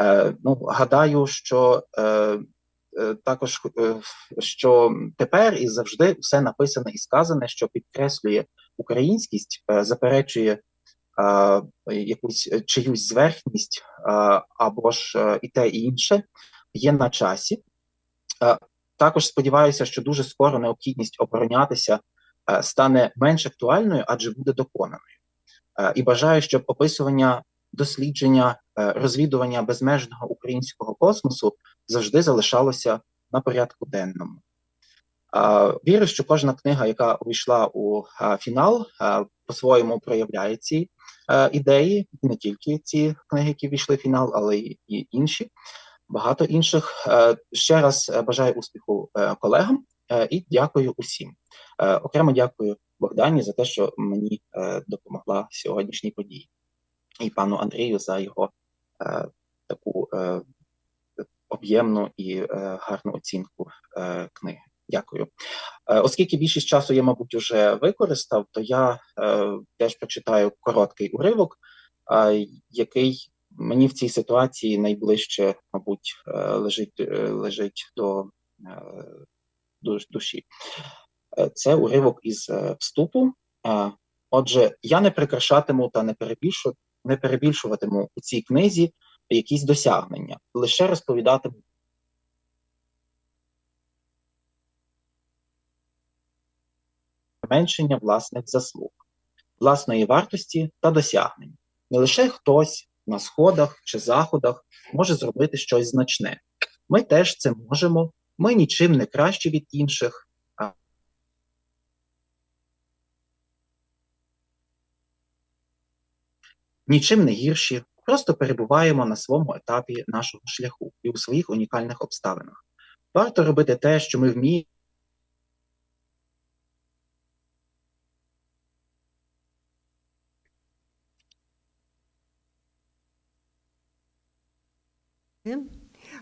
Е, ну, гадаю, що е, е, також що тепер і завжди все написане і сказане, що підкреслює українськість, заперечує якусь чиюсь зверхність або ж і те, і інше є на часі. Також сподіваюся, що дуже скоро необхідність оборонятися стане менш актуальною, адже буде доконаною. І бажаю, щоб описування дослідження, розвідування безмежного українського космосу завжди залишалося на порядку денному. Е, Вірю, що кожна книга, яка увійшла у е, фінал, е, по-своєму проявляє ці е, ідеї, не тільки ці книги, які війшли в фінал, але й інші. Багато інших. Е, Ще раз е, бажаю успіху е, колегам е, і дякую усім. Е, Окремо дякую Богдані за те, що мені е, допомогла сьогоднішній події, і пану Андрію за його е, таку е, об'ємну і е, гарну оцінку е, книги. Дякую. Е, Оскільки більшість часу я, мабуть, вже використав, то я е, теж прочитаю короткий уривок, е, який мені в цій ситуації найближче, мабуть, е, лежить, е, лежить до, е, до душі. Е, Це уривок із е, вступу. Е, Отже, я не прикрашатиму та не перебільшу, не перебільшуватиму у цій книзі якісь досягнення, лише розповідатиму зменшення власних заслуг, власної вартості та досягнень. Не лише хтось на сходах чи заходах може зробити щось значне. Ми теж це можемо, ми нічим не кращі від інших. Нічим не гірші, просто перебуваємо на своєму етапі нашого шляху і у своїх унікальних обставинах. Варто робити те, що ми вміємо.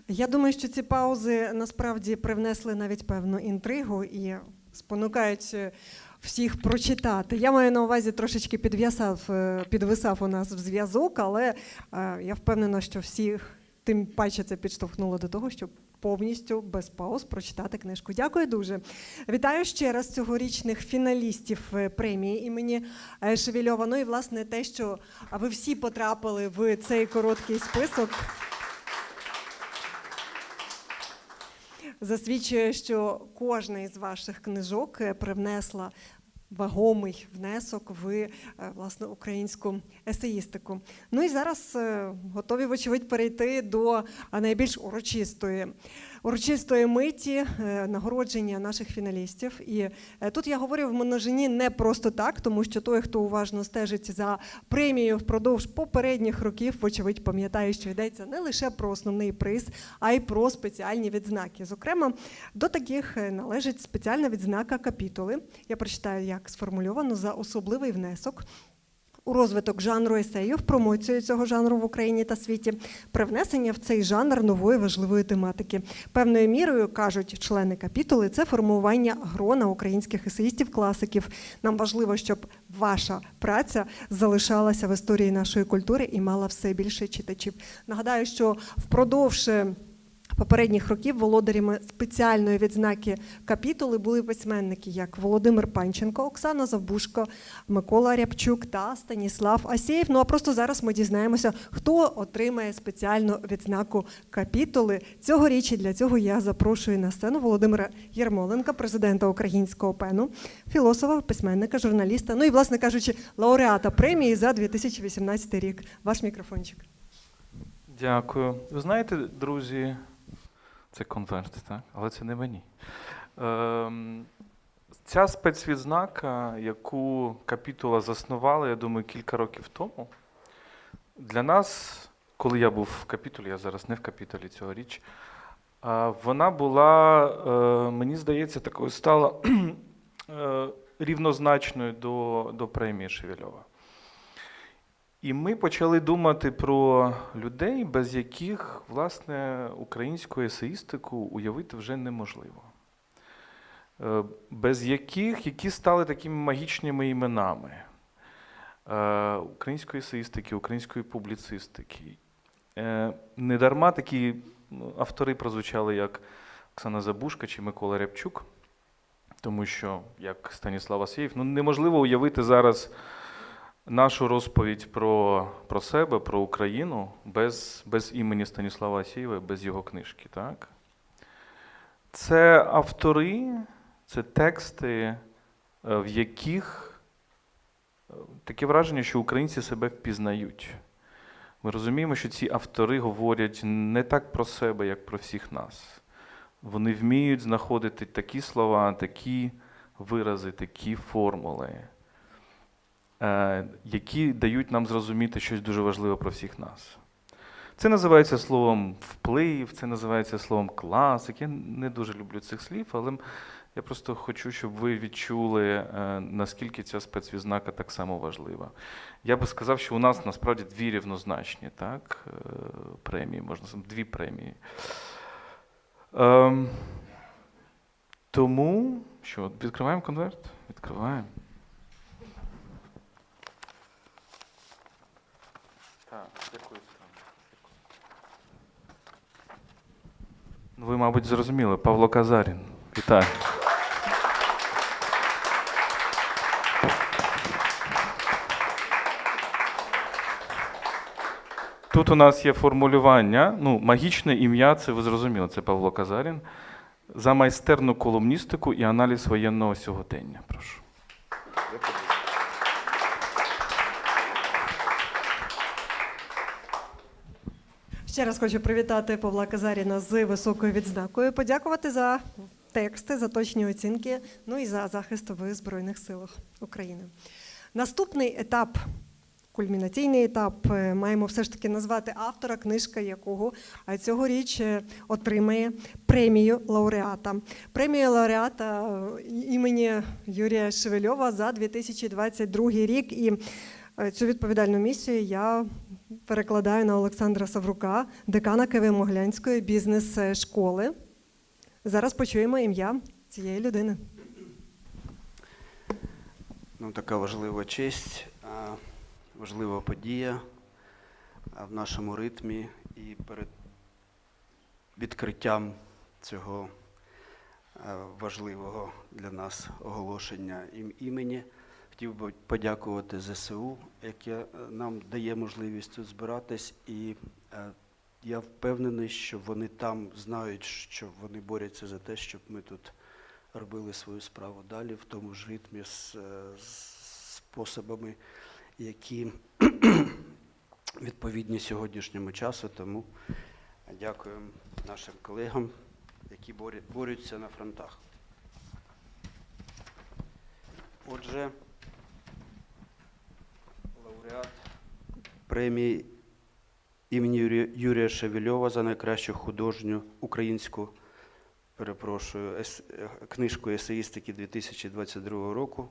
Я думаю, що ці паузи насправді привнесли навіть певну інтригу і спонукають е, всіх прочитати. Я маю на увазі трошечки підв'ясав, е, підвисав у нас в зв'язок, але е, я впевнена, що всіх тим паче це підштовхнуло до того, щоб повністю без пауз прочитати книжку. Дякую дуже. Вітаю ще раз цьогорічних фіналістів премії імені Шевельова. Ну і власне те, що ви всі потрапили в цей короткий список. Засвідчує, що кожна із ваших книжок е, привнесла вагомий внесок в е, власне українську есеїстику. Ну і зараз е, готові, вочевидь, перейти до найбільш урочистої. Урочистої миті е, нагородження наших фіналістів. І е, тут я говорю в множині не просто так, тому що той, хто уважно стежить за премією впродовж попередніх років, вочевидь, пам'ятає, що йдеться не лише про основний приз, а й про спеціальні відзнаки. Зокрема, до таких е, належить спеціальна відзнака капітули. Я прочитаю, як сформульовано за особливий внесок. У розвиток жанру есею, в промоцію цього жанру в Україні та світі, привнесення в цей жанр нової важливої тематики. Певною мірою кажуть члени капітули, це формування грона українських есеїстів-класиків. Нам важливо, щоб ваша праця залишалася в історії нашої культури і мала все більше читачів. Нагадаю, що впродовж. Попередніх років володарями спеціальної відзнаки капітули були письменники, як Володимир Панченко, Оксана Завбушко, Микола Рябчук та Станіслав Асєєв. Ну а просто зараз ми дізнаємося, хто отримає спеціальну відзнаку капітули. Цьогоріч і для цього я запрошую на сцену Володимира Єрмоленка, президента українського пену, філософа, письменника, журналіста. Ну і, власне кажучи, лауреата премії за 2018 рік. Ваш мікрофончик. Дякую. Ви знаєте, друзі, це конверт, так? Але це не мені. Ем, ця спецвідзнака, яку капітула заснувала, я думаю, кілька років тому, для нас, коли я був в капітулі, я зараз не в капітулі цьогоріч, а, вона була, е, мені здається, такою стала е, рівнозначною до, до премії Шевельова. І ми почали думати про людей, без яких, власне, українську есеїстику уявити вже неможливо. Е, Без яких, які стали такими магічними іменами е, української есеїстики, української публіцистики. Е, Не дарма такі ну, автори прозвучали, як Оксана Забушка чи Микола Рябчук, тому що, як Станіслав Асєєв, ну неможливо уявити зараз нашу розповідь про, про себе, про Україну без, без імені Станіслава Асєєва, без його книжки. Так? Це автори, це тексти, е, в яких е, таке враження, що українці себе впізнають. Ми розуміємо, що ці автори говорять не так про себе, як про всіх нас. Вони вміють знаходити такі слова, такі вирази, такі формули, які дають нам зрозуміти щось дуже важливе про всіх нас. Це називається словом вплив, це називається словом класик. Я не дуже люблю цих слів, але я просто хочу, щоб ви відчули, е, наскільки ця спецвідзнака так само важлива. Я би сказав, що у нас насправді дві рівнозначні так, е, премії, можна сказати, дві премії. Ем, тому що, відкриваємо конверт? Відкриваємо. Так, дякую. Ну, ви, мабуть, зрозуміли. Павло Казарін. Вітаю. Тут у нас є формулювання. Ну, магічне ім'я, це ви зрозуміли, це Павло Казарін. За майстерну колумністику і аналіз воєнного сьогодення. Прошу. Ще раз хочу привітати Павла Казаріна з високою відзнакою, подякувати за тексти, за точні оцінки, ну і за захист в Збройних силах України. Наступний етап, кульмінаційний етап, е, маємо все ж таки назвати автора, книжка якого е, цьогоріч е, отримає премію лауреата. Премію лауреата імені Юрія Шевельова за 2022 рік. І цю відповідальну місію я перекладаю на Олександра Саврука, декана Києво-Моглянської бізнес-школи. Зараз почуємо ім'я цієї людини. Ну, така важлива честь, важлива подія в нашому ритмі і перед відкриттям цього важливого для нас оголошення ім- імені. Хотів би подякувати ЗСУ, яке е, нам дає можливість тут збиратись, і е, я впевнений, що вони там знають, що вони борються за те, щоб ми тут робили свою справу далі в тому ж ритмі з, е, з способами, які відповідні сьогоднішньому часу. Тому дякуємо нашим колегам, які борють, борються на фронтах. Отже, лауреат премії імені Юрія- Шевельова за найкращу художню українську перепрошую, ес- книжку есеїстики 2022 року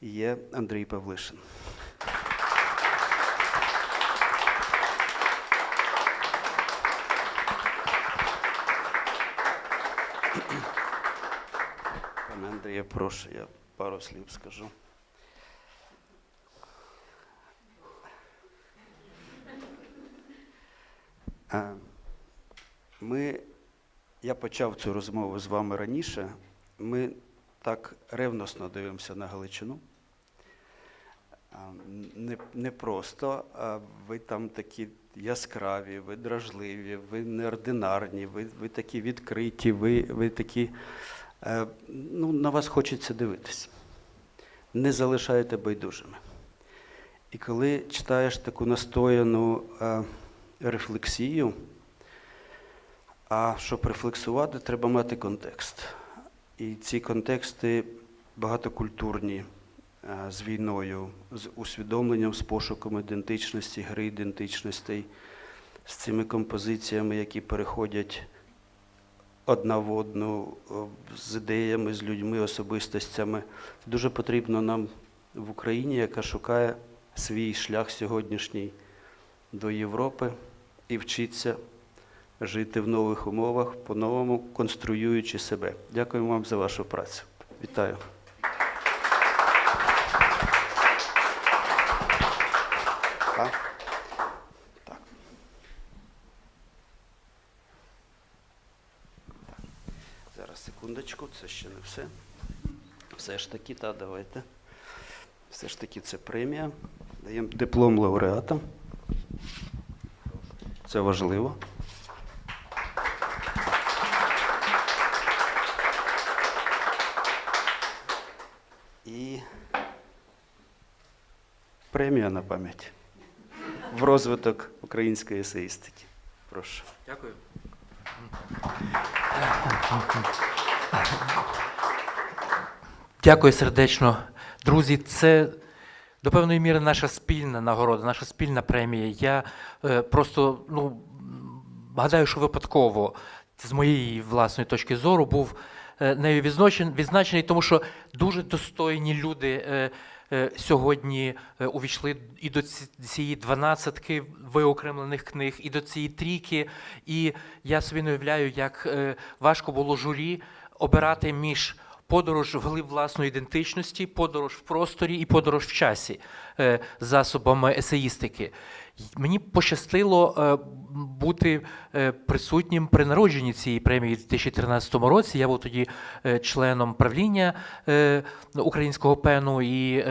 є Андрій Павлишин. Пане Андрія, прошу, я пару слів скажу. Е, Ми я почав цю розмову з вами раніше. Ми так ревносно дивимося на Галичину. Не, не просто, а ви там такі яскраві, ви дражливі, ви неординарні, ви, ви такі відкриті, ви, ви такі. е, Ну, на вас хочеться дивитись. Не залишаєте байдужими. І коли читаєш таку настояну е, рефлексію, а щоб рефлексувати, треба мати контекст. І ці контексти багатокультурні е, з війною, з усвідомленням, з пошуком ідентичності, гри ідентичностей, з цими композиціями, які переходять одна в одну, з ідеями, з людьми, особистостями. Дуже потрібно нам в Україні, яка шукає свій шлях сьогоднішній до Європи і вчиться жити в нових умовах, по-новому конструюючи себе. Дякуємо вам за вашу працю. Вітаю. Зараз секундочку, це ще не все. Все ж таки, та давайте. Все ж таки, це премія. Даємо диплом лауреата. Це важливо. Премія на пам'ять в розвиток української есеїстики. Прошу. Дякую. Дякую сердечно. Друзі, це до певної міри наша спільна нагорода, наша спільна премія. Я е, просто ну, гадаю, що випадково з моєї власної точки зору був е, нею відзначений, відзначений, тому що дуже достойні люди е, е, сьогодні е, увійшли і до цієї дванадцятки виокремлених книг, і до цієї трійки. І я собі не уявляю, як е, важко було журі обирати між подорож в глиб власної ідентичності, подорож в просторі і подорож в часі е, засобами есеїстики. Мені пощастило е, бути е, присутнім при народженні цієї премії в 2013 році. Я був тоді е, членом правління українського пену, і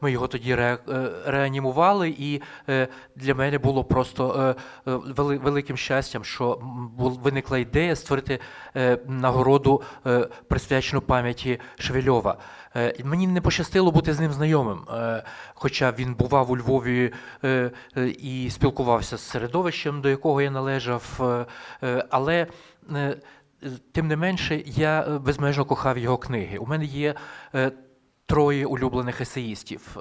ми його тоді ре, реанімували. І для мене було просто вели- великим щастям, що виникла ідея створити нагороду, присвячену пам'яті Шевельова. Е, Мені не пощастило бути з ним знайомим, е, хоча він бував у Львові е, і спілкувався з середовищем, до якого я належав. Але тим не менше, я безмежно кохав його книги. У мене є троє улюблених есеїстів: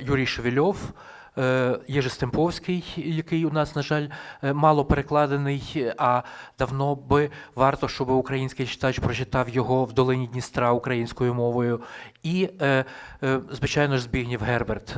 Юрій Шевельов. Е, Єжи Стемповський, який у нас, на жаль, е, мало перекладений, а давно би варто, щоб український читач прочитав його в долині Дністра українською мовою. І, е, звичайно ж, Збігнів Герберт,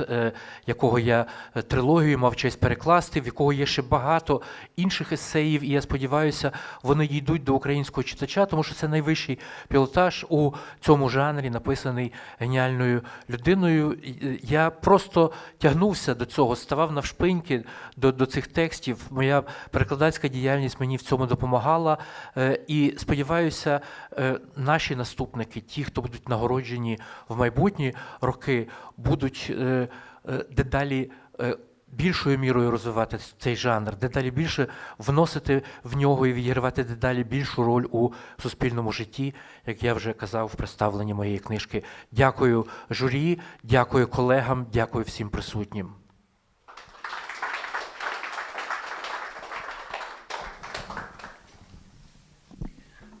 якого я трилогію мав честь перекласти, в якого є ще багато інших есеїв, і я сподіваюся, вони дійдуть до українського читача, тому що це найвищий пілотаж у цьому жанрі, написаний геніальною людиною. Я просто тягнувся до цього, ставав навшпиньки до, до цих текстів. Моя перекладацька діяльність мені в цьому допомагала. Е, І сподіваюся, е, наші наступники, ті, хто будуть нагороджені в майбутні роки, будуть е, дедалі. Більшою мірою розвивати цей жанр, дедалі більше вносити в нього і відігравати дедалі більшу роль у суспільному житті, як я вже казав в представленні моєї книжки. Дякую журі, дякую колегам, дякую всім присутнім.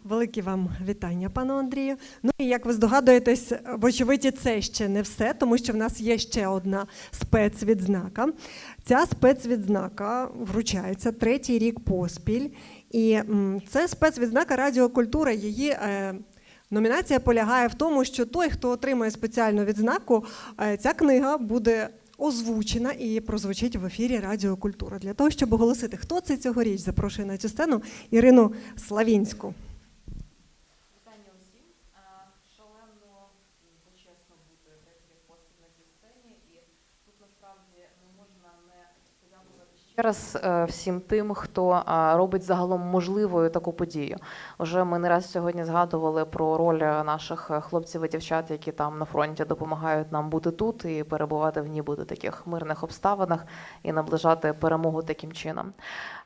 Великі вам вітання, пане Андрію. Ну і як ви здогадуєтесь, вочевидь, це ще не все, тому що в нас є ще одна спецвідзнака. Ця спецвідзнака вручається третій рік поспіль. І це спецвідзнака Радіокультура. Її е, номінація полягає в тому, що той, хто отримує спеціальну відзнаку, е, ця книга буде. Озвучена і прозвучить в ефірі Радіокультура. Для того, щоб оголосити, хто це цьогоріч, запрошую на цю сцену Ірину Славінську. Вітання усім. Е, Шалено м, почесно бути третій рік поспіль на цій сцені, і тут насправді не можна не подякувати ще раз е, всім тим, хто е, робить загалом можливою таку подію. Уже ми не раз сьогодні згадували про роль наших е, хлопців і дівчат, які там на фронті допомагають нам бути тут і перебувати в ніби таких мирних обставинах і наближати перемогу таким чином.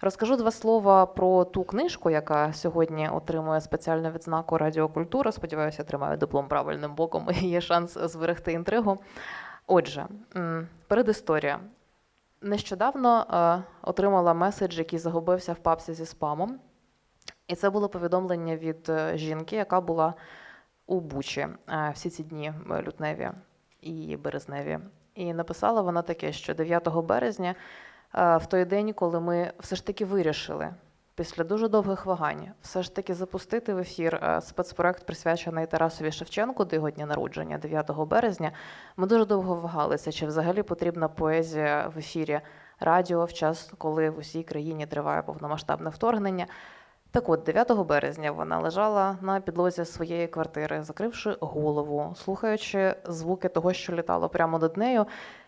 Розкажу два слова про ту книжку, яка сьогодні отримує спеціальну відзнаку Радіокультура. Сподіваюся, тримаю диплом правильним боком і є шанс зберегти інтригу. Отже, передісторія. Нещодавно е, отримала меседж, який загубився в папці зі спамом. І це було повідомлення від е, жінки, яка була у Бучі е, всі ці дні е, лютневі і березневі. І написала вона таке, що 9 березня, е, в той день, коли ми все ж таки вирішили після дуже довгих вагань все ж таки запустити в ефір е, спецпроект, присвячений Тарасові Шевченку до його дня народження 9 березня. Ми дуже довго вагалися, чи взагалі потрібна поезія в ефірі радіо в час, коли в усій країні триває повномасштабне вторгнення. Так от, 9 березня вона лежала на підлозі своєї квартири, закривши голову, слухаючи звуки того, що літало прямо над нею.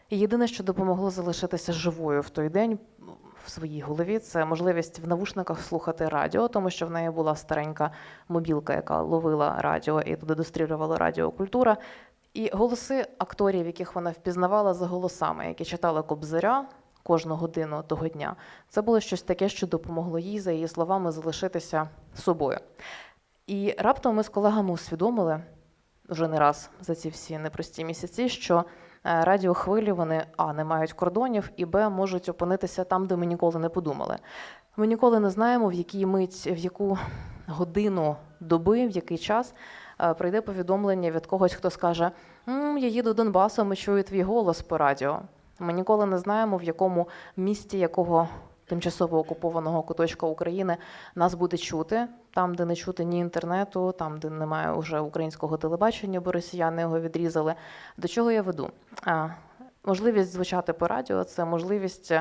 І єдине, що допомогло залишитися живою в той день, в своїй голові, це можливість в навушниках слухати радіо, тому що в неї була старенька мобілка, яка ловила радіо і туди дострілювала радіокультура. І голоси акторів, яких вона впізнавала за голосами, які читали Кобзаря кожну годину того дня, це було щось таке, що допомогло їй, за її словами, залишитися собою. І раптом ми з колегами усвідомили вже не раз за ці всі непрості місяці, що радіохвилі вони а не мають кордонів, і б можуть опинитися там, де ми ніколи не подумали. Ми ніколи не знаємо, в якій мить, в яку годину доби, в який час е, прийде повідомлення від когось, хто скаже: «М, Я їду Донбасом і чую твій голос по радіо. Ми ніколи не знаємо, в якому місті якого тимчасово окупованого куточка України нас буде чути, там, де не чути ні інтернету, там, де немає вже українського телебачення, бо росіяни його відрізали. До чого я веду? А, можливість звучати по радіо це можливість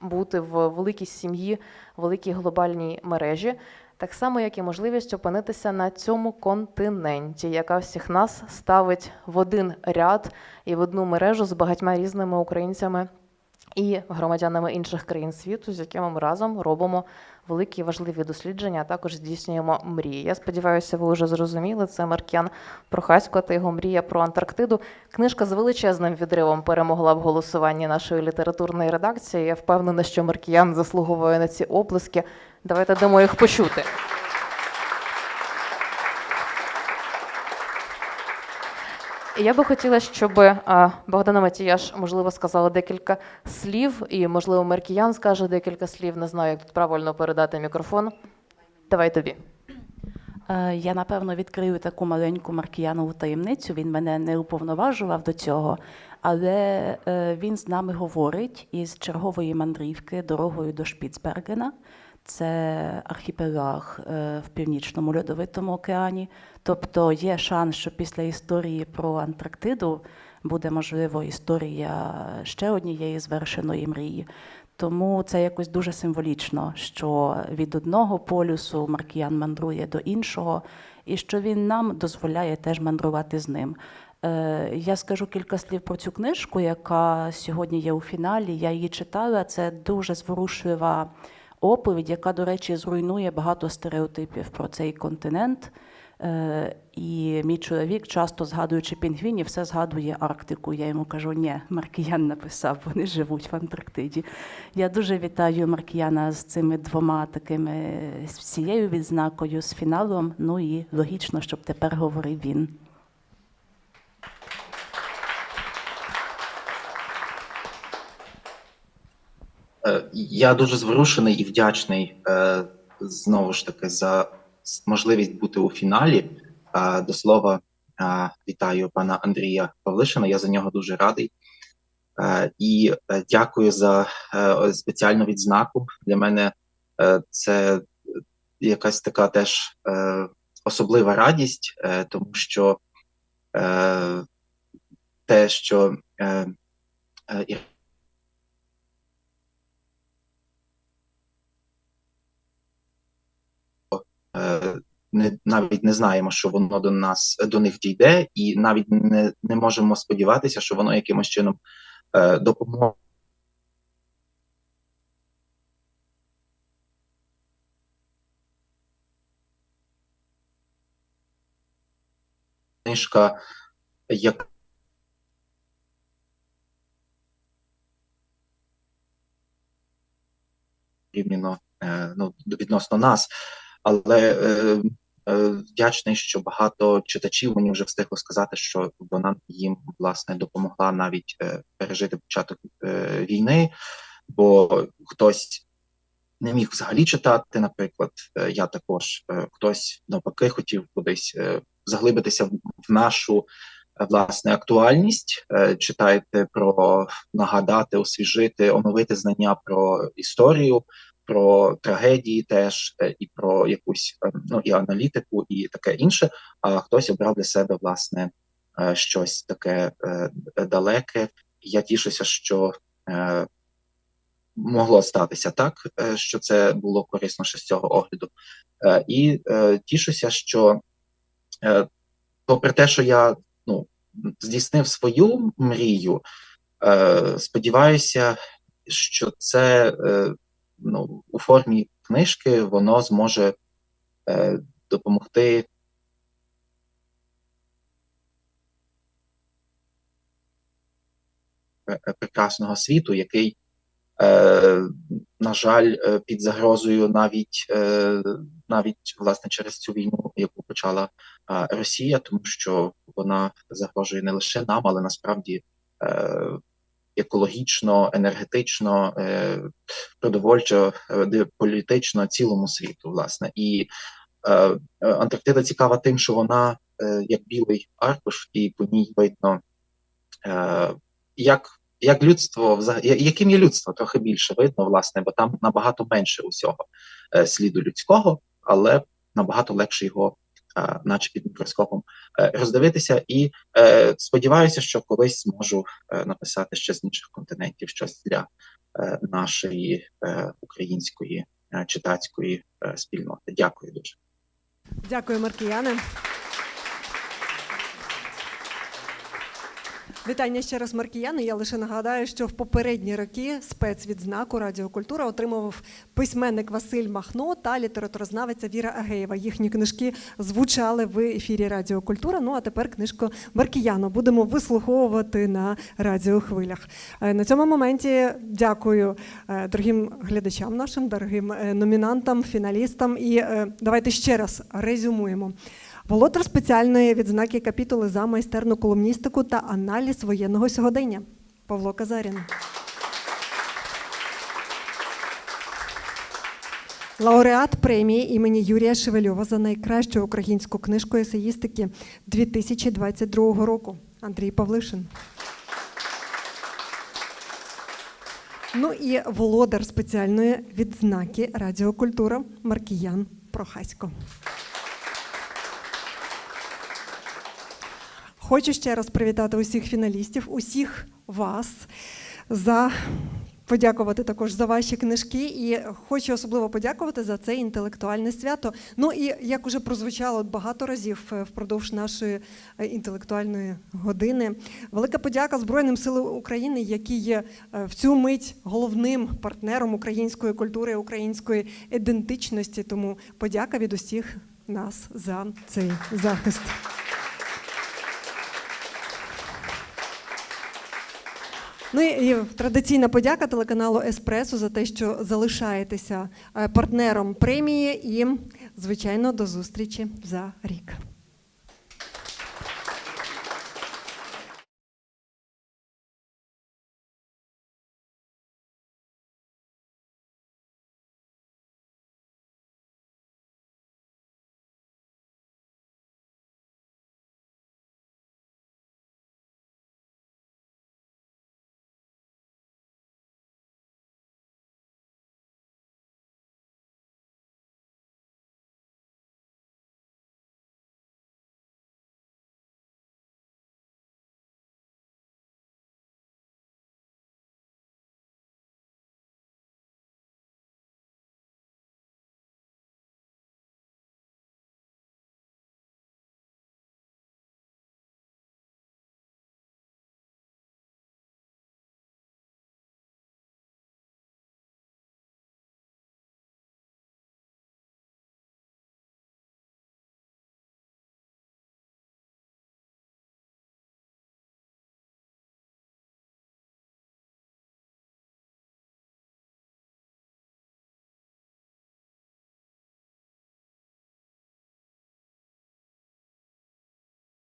бути в великій сім'ї, великій глобальній мережі. Так само, як і можливість опинитися на цьому континенті, яка всіх нас ставить в один ряд і в одну мережу з багатьма різними українцями і громадянами інших країн світу, з якими ми разом робимо великі важливі дослідження, а також здійснюємо мрії. Я сподіваюся, ви вже зрозуміли. Це Маркян Прохасько та його мрія про Антарктиду. Книжка з величезним відривом перемогла в голосуванні нашої літературної редакції. Я впевнена, що Маркіян заслуговує на ці оплески. Давайте дамо їх почути. Я би хотіла, щоб Богдана Матіяш, можливо, сказала декілька слів, і, можливо, Меркіян скаже декілька слів. Не знаю, як тут правильно передати мікрофон. Давай тобі. Е, Я напевно відкрию таку маленьку маркіянову таємницю. Він мене не уповноважував до цього, але е, він з нами говорить із чергової мандрівки дорогою до Шпіцбергена. Це архіпелаг е, в північному льодовитому океані. Тобто є шанс, що після історії про Антарктиду буде можливо історія ще однієї звершеної мрії. Тому це якось дуже символічно, що від одного полюсу Маркіян мандрує до іншого, і що він нам дозволяє теж мандрувати з ним. Е, Я скажу кілька слів про цю книжку, яка сьогодні є у фіналі. Я її читала. Це дуже зворушлива оповідь, яка, до речі, зруйнує багато стереотипів про цей континент. Е, І мій чоловік, часто згадуючи пінгвінів, все згадує Арктику. Я йому кажу, ні, Маркіян написав, вони живуть в Антарктиді. Я дуже вітаю Маркіяна з цими двома такими з цією відзнакою, з фіналом. Ну і логічно, щоб тепер говорив він. Я дуже зворушений і вдячний е, знову ж таки за можливість бути у фіналі. Е, До слова, е, вітаю пана Андрія Павлишина. Я за нього дуже радий. Е, І е, дякую за е, спеціальну відзнаку. Для мене е, це якась така теж е, особлива радість, е, тому що е, те, що е, е, і е, не навіть не знаємо, що воно до нас до них дійде, і навіть не, не можемо сподіватися, що воно якимось чином е, допоможе. Книжка, як рівняно е, ну, відносно нас, але е, е, вдячний, що багато читачів мені вже встигло сказати, що вона їм власне допомогла навіть е, пережити початок е, війни, бо хтось не міг взагалі читати, наприклад, е, я також е, хтось навпаки хотів кудись е, заглибитися в, нашу власне актуальність, читайте про нагадати, освіжити, оновити знання про історію про трагедії теж е, і про якусь е, ну і аналітику, і таке інше. А хтось обрав для себе власне е, щось таке далеке. Я тішуся, що могло статися так, що це було корисно ще з цього огляду. І тішуся, що попри те, що я ну здійснив свою мрію, сподіваюся, що це. Ну, у формі книжки воно зможе е, допомогти е, прекрасного світу, який, е, на жаль, е, під загрозою навіть, е, навіть власне через цю війну, яку почала е, Росія, тому що вона загрожує не лише нам, але насправді е, екологічно, енергетично, е, продовольчо, е, політично цілому світу, власне. І е, Антарктида цікава тим, що вона як білий аркуш, і по ній видно, як, як людство яким є людство, трохи більше видно, власне, бо там набагато менше усього сліду людського, але набагато легше його, наче під мікроскопом, е, роздивитися. І е, сподіваюся, що колись зможу е, написати ще з інших континентів щось для е, нашої е, української е, читацької е, спільноти. Дякую дуже. Дякую, Маркіяне. Вітання ще раз, Маркіяни. Я лише нагадаю, що в попередні роки спецвідзнаку Радіокультура отримував письменник Василь Махно та літературознавиця Віра Агеєва. Їхні книжки звучали в ефірі Радіокультура. Ну а тепер книжку Маркіяну будемо вислуховувати на радіохвилях. Е, На цьому моменті дякую е, дорогим глядачам нашим, дорогим е, номінантам, фіналістам. І давайте ще раз резюмуємо. Володар спеціальної відзнаки капітули за майстерну колумністику та аналіз воєнного сьогодення Павло Казарін. Лауреат премії імені Юрія Шевельова за найкращу українську книжку есеїстики 2022 року Андрій Павлишин. Ну і володар спеціальної відзнаки Радіокультура Маркіян Прохасько. Хочу ще раз привітати усіх фіналістів, усіх вас за подякувати також за ваші книжки. І хочу особливо подякувати за це інтелектуальне свято. Ну і як уже прозвучало багато разів е, впродовж нашої е, інтелектуальної години. Велика подяка Збройним силам України, які є е, в цю мить головним партнером української культури, української ідентичності. Тому подяка від усіх нас за цей захист. Ну і традиційна подяка телеканалу Еспресо за те, що залишаєтеся е, партнером премії, і звичайно до зустрічі за рік.